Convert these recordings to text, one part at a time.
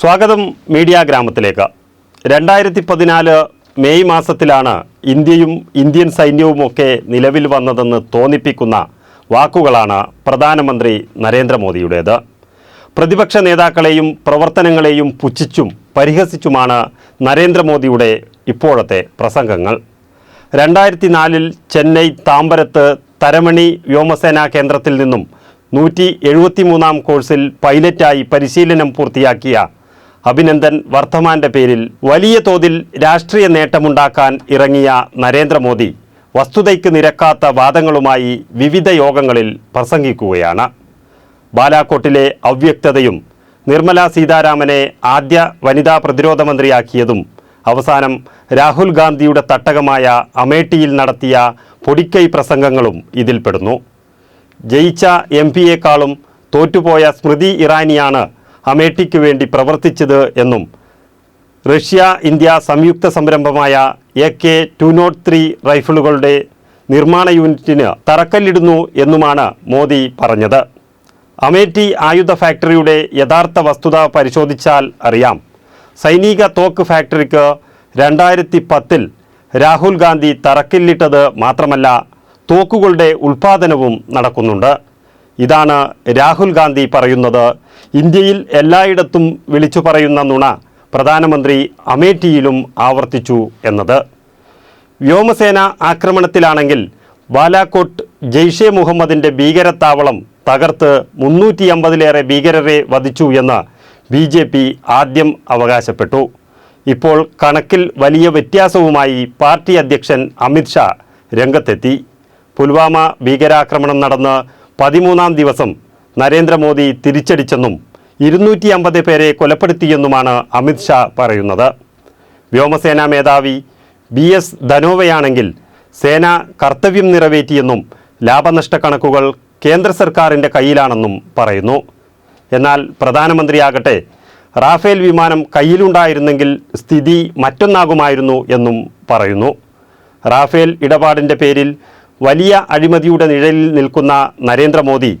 സ്വാഗതം മീഡിയ ഗ്രാമത്തിലേക്ക്. രണ്ടായിരത്തി പതിനാല് മെയ് മാസത്തിലാണ് ഇന്ത്യയും ഇന്ത്യൻ സൈന്യവുമൊക്കെ നിലവിൽ വന്നതെന്ന് തോന്നിപ്പിക്കുന്ന വാക്കുകളാണ് പ്രധാനമന്ത്രി നരേന്ദ്രമോദിയുടേത്. പ്രതിപക്ഷ നേതാക്കളെയും പ്രവർത്തനങ്ങളെയും പുച്ഛിച്ചും പരിഹസിച്ചുമാണ് നരേന്ദ്രമോദിയുടെ ഇപ്പോഴത്തെ പ്രസംഗങ്ങൾ. രണ്ടായിരത്തി നാലിൽ ചെന്നൈ താമ്പരത്ത് തരമണി വ്യോമസേനാ കേന്ദ്രത്തിൽ നിന്നും നൂറ്റി എഴുപത്തിമൂന്നാം കോഴ്സിൽ പൈലറ്റായി പരിശീലനം പൂർത്തിയാക്കിയ അഭിനന്ദൻ വർദ്ധമാന്റെ പേരിൽ വലിയ തോതിൽ രാഷ്ട്രീയ നേട്ടമുണ്ടാക്കാൻ ഇറങ്ങിയ നരേന്ദ്രമോദി വസ്തുതയ്ക്ക് നിരക്കാത്ത വാദങ്ങളുമായി വിവിധ യോഗങ്ങളിൽ പ്രസംഗിക്കുകയാണ്. ബാലാക്കോട്ടിലെ അവ്യക്തതയും നിർമ്മല സീതാരാമനെ ആദ്യ വനിതാ പ്രതിരോധ മന്ത്രിയാക്കിയതും അവസാനം രാഹുൽ ഗാന്ധിയുടെ തട്ടകമായ അമേഠിയിൽ നടത്തിയ പൊടിക്കൈ പ്രസംഗങ്ങളും ഇതിൽപ്പെടുന്നു. ജയിച്ച എം പിയേക്കാളും തോറ്റുപോയ സ്മൃതി ഇറാനിയാണ് അമേഠിക്ക് വേണ്ടി പ്രവർത്തിച്ചത് എന്നും റഷ്യ ഇന്ത്യ സംയുക്ത സംരംഭമായ A K two nought three റൈഫിളുകളുടെ നിർമ്മാണ യൂണിറ്റിന് തറക്കല്ലിടുന്നു എന്നുമാണ് മോദി പറഞ്ഞത്. അമേഠി ആയുധ ഫാക്ടറിയുടെ യഥാർത്ഥ വസ്തുത പരിശോധിച്ചാൽ അറിയാം. സൈനിക തോക്ക് ഫാക്ടറിക്ക് രണ്ടായിരത്തി പത്തിൽ രാഹുൽ ഗാന്ധി തറക്കല്ലിട്ടത് മാത്രമല്ല തോക്കുകളുടെ ഉൽപാദനവും നടക്കുന്നുണ്ട്. ഇതാണ് രാഹുൽ ഗാന്ധി പറയുന്നത്. ഇന്ത്യയിൽ എല്ലായിടത്തും വിളിച്ചു പറയുന്ന നുണ പ്രധാനമന്ത്രി അമേഠിയിലും ആവർത്തിച്ചു എന്നത്. വ്യോമസേന ആക്രമണത്തിലാണെങ്കിൽ ബാലാക്കോട്ട് ജെയ്ഷെ മുഹമ്മദിന്റെ ഭീകരത്താവളം തകർത്ത് മുന്നൂറ്റി അമ്പതിലേറെ ഭീകരരെ വധിച്ചു എന്ന് ബി ജെ പി ആദ്യം അവകാശപ്പെട്ടു. ഇപ്പോൾ കണക്കിൽ വലിയ വ്യത്യാസവുമായി പാർട്ടി അധ്യക്ഷൻ അമിത്ഷാ രംഗത്തെത്തി. പുൽവാമ ഭീകരാക്രമണം നടന്ന് പതിമൂന്നാം ദിവസം നരേന്ദ്രമോദി തിരിച്ചടിച്ചെന്നും ഇരുന്നൂറ്റി അമ്പത് പേരെ കൊലപ്പെടുത്തിയെന്നുമാണ് അമിത്ഷാ പറയുന്നത്. വ്യോമസേനാ മേധാവി ബി എസ് ധനോവയാണെങ്കിൽ സേന കർത്തവ്യം നിറവേറ്റിയെന്നും ലാഭനഷ്ട കണക്കുകൾ കേന്ദ്ര സർക്കാരിന്റെ കയ്യിലാണെന്നും പറയുന്നു. എന്നാൽ പ്രധാനമന്ത്രിയാകട്ടെ റാഫേൽ വിമാനം കയ്യിലുണ്ടായിരുന്നെങ്കിൽ സ്ഥിതി മറ്റൊന്നാകുമായിരുന്നു എന്നും പറയുന്നു. റാഫേൽ ഇടപാടിന്റെ പേരിൽ വലിയ അഴിമതിയുടെ നിഴലിൽ നിൽക്കുന്ന നരേന്ദ്രമോദി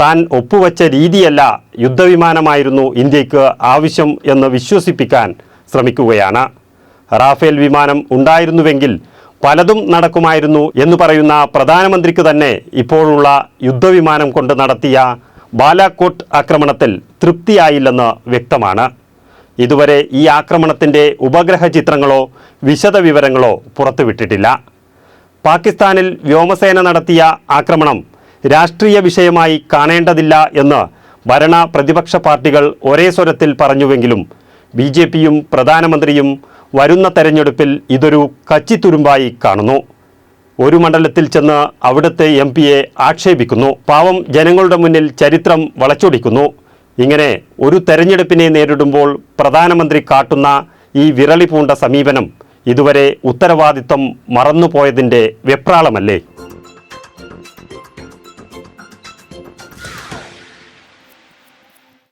താൻ ഒപ്പുവച്ച രീതിയല്ല യുദ്ധവിമാനമായിരുന്നു ഇന്ത്യയ്ക്ക് ആവശ്യം എന്ന് വിശ്വസിപ്പിക്കാൻ ശ്രമിക്കുകയാണ്. റാഫേൽ വിമാനം ഉണ്ടായിരുന്നുവെങ്കിൽ പലതും നടക്കുമായിരുന്നു എന്ന് പറയുന്ന പ്രധാനമന്ത്രിക്ക് തന്നെ ഇപ്പോഴുള്ള യുദ്ധവിമാനം കൊണ്ട് നടത്തിയ ബാലാക്കോട്ട് ആക്രമണത്തിൽ തൃപ്തിയായില്ലെന്ന് വ്യക്തമാണ്. ഇതുവരെ ഈ ആക്രമണത്തിന്റെ ഉപഗ്രഹ ചിത്രങ്ങളോ വിശദവിവരങ്ങളോ പുറത്തുവിട്ടിട്ടില്ല. പാകിസ്ഥാനിൽ വ്യോമസേന നടത്തിയ ആക്രമണം രാഷ്ട്രീയ വിഷയമായി കാണേണ്ടതില്ല എന്ന് ഭരണ പ്രതിപക്ഷ പാർട്ടികൾ ഒരേ സ്വരത്തിൽ പറഞ്ഞുവെങ്കിലും ബി ജെ പിയും പ്രധാനമന്ത്രിയും വരുന്ന തെരഞ്ഞെടുപ്പിൽ ഇതൊരു കച്ചിത്തുരുമ്പായി കാണുന്നു. ഒരു മണ്ഡലത്തിൽ ചെന്ന് അവിടുത്തെ എം പിയെ ആക്ഷേപിക്കുന്നു. പാവം ജനങ്ങളുടെ മുന്നിൽ ചരിത്രം വളച്ചൊടിക്കുന്നു. ഇങ്ങനെ ഒരു തെരഞ്ഞെടുപ്പിനെ നേരിടുമ്പോൾ പ്രധാനമന്ത്രി കാട്ടുന്ന ഈ വിരളി പൂണ്ട സമീപനം ഇതുവരെ ഉത്തരവാദിത്വം മറന്നുപോയതിന്റെ വെപ്രാളമല്ലേ?